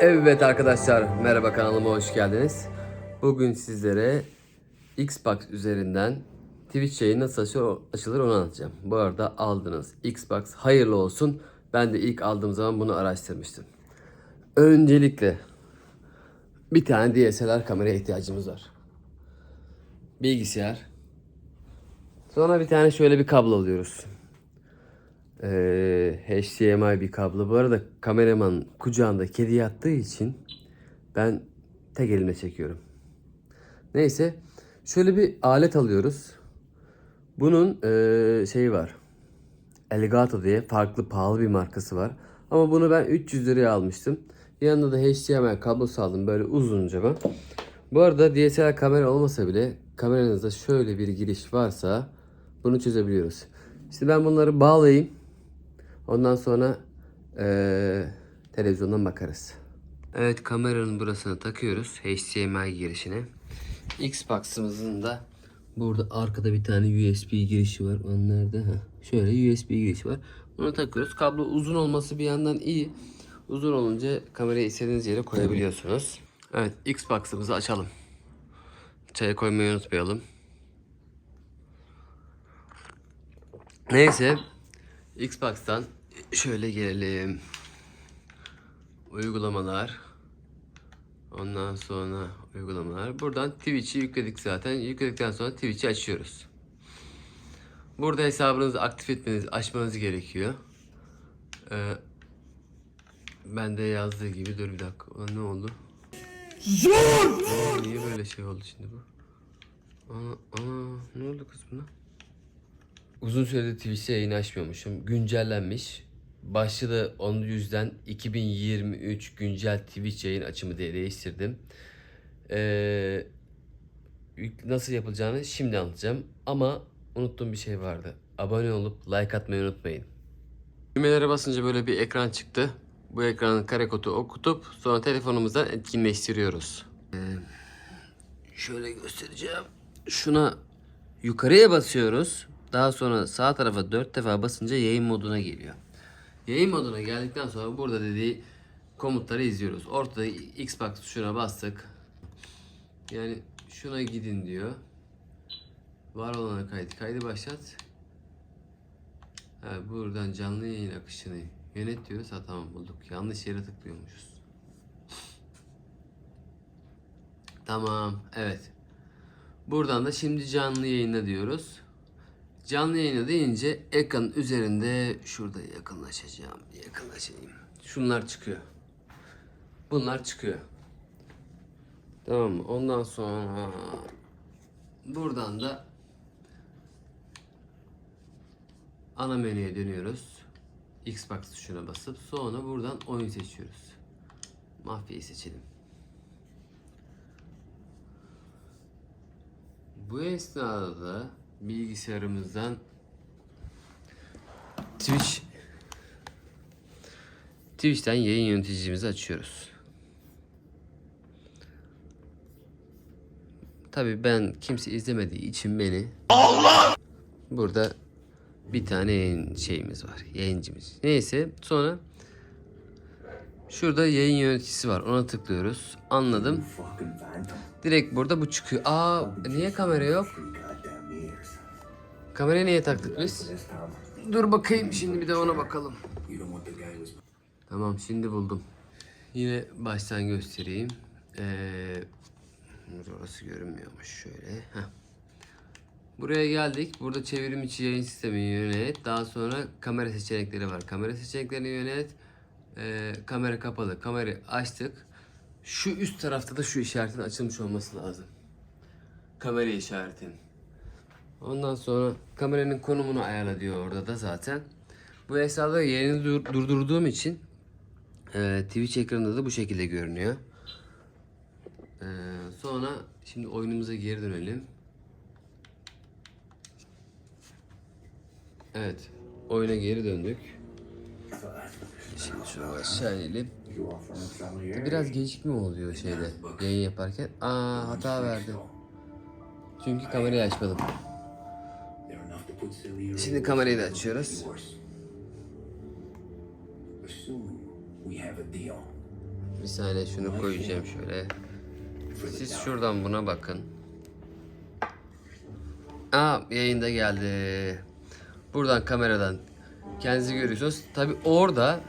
Evet arkadaşlar merhaba kanalıma hoş geldiniz. Bugün sizlere Xbox üzerinden Twitch yayını nasıl açılır, onu anlatacağım. Bu arada aldınız Xbox hayırlı olsun. Ben de ilk aldığım zaman bunu araştırmıştım. Öncelikle bir tane DSLR kameraya ihtiyacımız var. Bilgisayar. Sonra bir tane şöyle bir kablo alıyoruz. Ee, HDMI bir kablo. Bu arada kameraman kucağında kedi yattığı için ben tek elimle çekiyorum. Neyse şöyle bir alet alıyoruz. Bunun ee, şeyi var. Elgato diye farklı pahalı bir markası var. Ama bunu ben 300 liraya almıştım. Yanında da HDMI kablosu aldım böyle uzunca ben. Bu arada DSLR kamera olmasa bile kameranızda şöyle bir giriş varsa bunu çözebiliyoruz. İşte ben bunları bağlayayım. Ondan sonra eee, televizyondan bakarız. Evet kameranın burasına takıyoruz. HDMI girişine. Xbox'ımızın da burada arkada bir tane USB girişi var. Onlarda ha. Şöyle USB girişi var. Bunu takıyoruz. Kablo uzun olması bir yandan iyi. Uzun olunca kamerayı istediğiniz yere koyabiliyorsunuz. Evet Xbox'ımızı açalım. Çaya koymayı unutmayalım. Neyse Xbox'tan şöyle gelelim. Uygulamalar. Ondan sonra uygulamalar. Buradan Twitch'i yükledik zaten. Yükledikten sonra Twitch'i açıyoruz. Burada hesabınızı aktif etmeniz, açmanız gerekiyor. Ee, ben de yazdığı gibi dur bir dakika. Ulan ne oldu? Zor! Niye böyle şey oldu şimdi bu? Ana, ana ne oldu kız buna? Uzun süredir Twitch'te yayın açmıyormuşum. Güncellenmiş. Başlığı onun yüzden 2023 güncel Twitch yayın açımı diye değiştirdim. Ee, nasıl yapılacağını şimdi anlatacağım. Ama unuttuğum bir şey vardı. Abone olup like atmayı unutmayın. Düğmelere basınca böyle bir ekran çıktı. Bu ekranın kare kodu okutup sonra telefonumuzdan etkinleştiriyoruz. Ee, şöyle göstereceğim. Şuna yukarıya basıyoruz. Daha sonra sağ tarafa 4 defa basınca yayın moduna geliyor. Yayın moduna geldikten sonra burada dediği komutları izliyoruz. Ortada Xbox tuşuna bastık. Yani şuna gidin diyor. Var olana kaydı. Kaydı başlat. Ha, buradan canlı yayın akışını yönet diyoruz. Ha tamam bulduk. Yanlış yere tıklıyormuşuz. Tamam. Evet. Buradan da şimdi canlı yayına diyoruz. Canlı yayına deyince ekranın üzerinde şurada yakınlaşacağım. Yakınlaşayım. Şunlar çıkıyor. Bunlar çıkıyor. Tamam mı? Ondan sonra buradan da ana menüye dönüyoruz. Xbox tuşuna basıp sonra buradan oyun seçiyoruz. Mafyayı seçelim. Bu esnada da bilgisayarımızdan Twitch Twitch'ten yayın yöneticimizi açıyoruz. Tabii ben kimse izlemediği için beni Burada bir tane yayın şeyimiz var. Yayıncımız. Neyse sonra şurada yayın yöneticisi var. Ona tıklıyoruz. Anladım. Direkt burada bu çıkıyor. Aa niye kamera yok? Kamerayı niye taktık biz? Dur bakayım şimdi bir de ona bakalım. Tamam şimdi buldum. Yine baştan göstereyim. Ee, orası görünmüyormuş şöyle. Heh. Buraya geldik. Burada çevrim içi yayın sistemi yönet. Daha sonra kamera seçenekleri var. Kamera seçeneklerini yönet. Ee, kamera kapalı. Kamerayı açtık. Şu üst tarafta da şu işaretin açılmış olması lazım. Kamera işaretinin. Ondan sonra kameranın konumunu ayarla diyor orada da zaten. Bu esnada yayını dur- durdurduğum için e, Twitch ekranında da bu şekilde görünüyor. E, sonra şimdi oyunumuza geri dönelim. Evet. Oyuna geri döndük. Şimdi şunu aşağı inelim. Biraz gecikme oluyor şeyde yayın yaparken. Aa hata verdim. Çünkü kamerayı açmadım. Şimdi kamerayı da açıyoruz. Bir saniye şunu koyacağım şöyle. Siz şuradan buna bakın. Aa yayında geldi. Buradan kameradan kendinizi görüyorsunuz. Tabi orada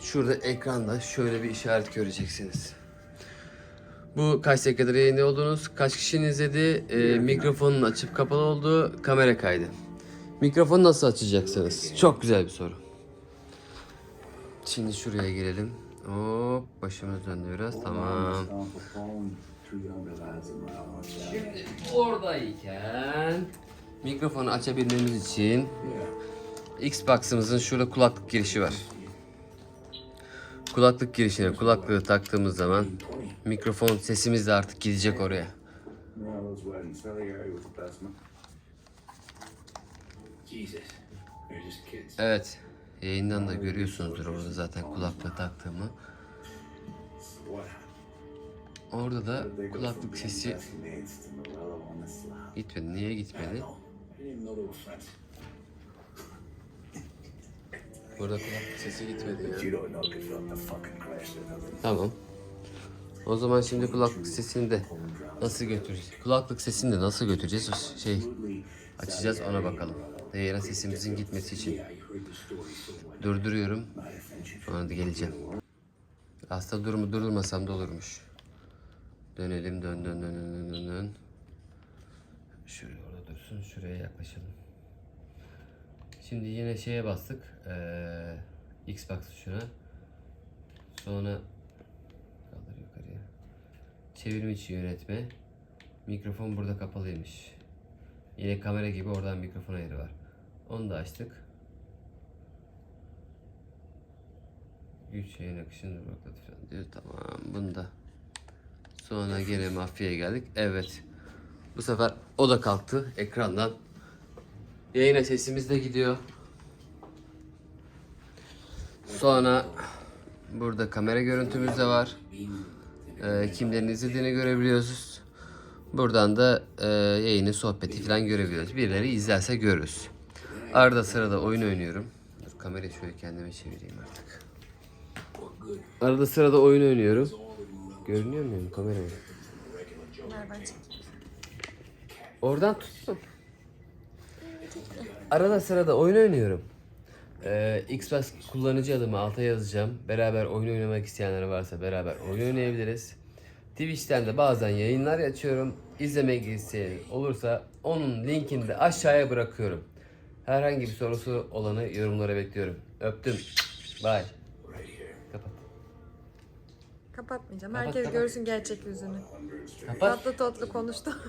şurada ekranda şöyle bir işaret göreceksiniz. Bu kaç dakikadır yayında olduğunuz, kaç kişinin izlediği, e, mikrofonun açıp kapalı olduğu kamera kaydı. Mikrofonu nasıl açacaksınız? Çok güzel bir soru. Şimdi şuraya girelim. Hop başımız döndü biraz. Tamam. Şimdi oradayken mikrofonu açabilmemiz için Xbox'ımızın şurada kulaklık girişi var. Kulaklık girişine kulaklığı taktığımız zaman mikrofon sesimiz de artık gidecek oraya. Evet. Yayından da görüyorsunuzdur orada zaten kulaklığı taktığımı. Orada da kulaklık sesi gitmedi. Niye gitmedi? Burada kulaklık sesi gitmedi ya. Tamam. O zaman şimdi kulaklık sesini de nasıl götüreceğiz? Kulaklık sesini de nasıl götüreceğiz? Şey açacağız ona bakalım. Yayına sesimizin gitmesi için. Durduruyorum. Sonra da geleceğim. Aslında durumu durdurmasam da olurmuş. Dönelim dön dön dön dön dön dön. Şuraya orada dursun. Şuraya yaklaşalım. Şimdi yine şeye bastık. Ee, Xbox tuşuna. Sonra kaldır yukarıya. Çevrim içi yönetme. Mikrofon burada kapalıymış. Yine kamera gibi oradan mikrofon ayarı var. Onu da açtık. Güç yayın akışını falan diyor. Tamam bunu da. Sonra gene mafyaya geldik. Evet. Bu sefer o da kalktı ekrandan. Yayına sesimiz de gidiyor. Sonra burada kamera görüntümüz de var. Ee, kimlerin izlediğini görebiliyoruz. Buradan da e, yayını, sohbeti falan görebiliyoruz. Birileri izlerse görürüz. Arada sırada oyun oynuyorum. Dur kamerayı şöyle kendime çevireyim artık. Arada sırada oyun oynuyorum. Görünüyor muyum çekeyim. Oradan tuttum. Arada sırada oyun oynuyorum. Ee, Xbox kullanıcı adımı alta yazacağım. Beraber oyun oynamak isteyenler varsa beraber oyun oynayabiliriz. Twitch'ten de bazen yayınlar açıyorum. İzlemek isteyen olursa onun linkini de aşağıya bırakıyorum. Herhangi bir sorusu olanı yorumlara bekliyorum. Öptüm. Bye. Kapat. Kapatmayacağım. Kapat, Herkes kapat. görsün gerçek yüzünü. Kapat. Tatlı tatlı konuştu.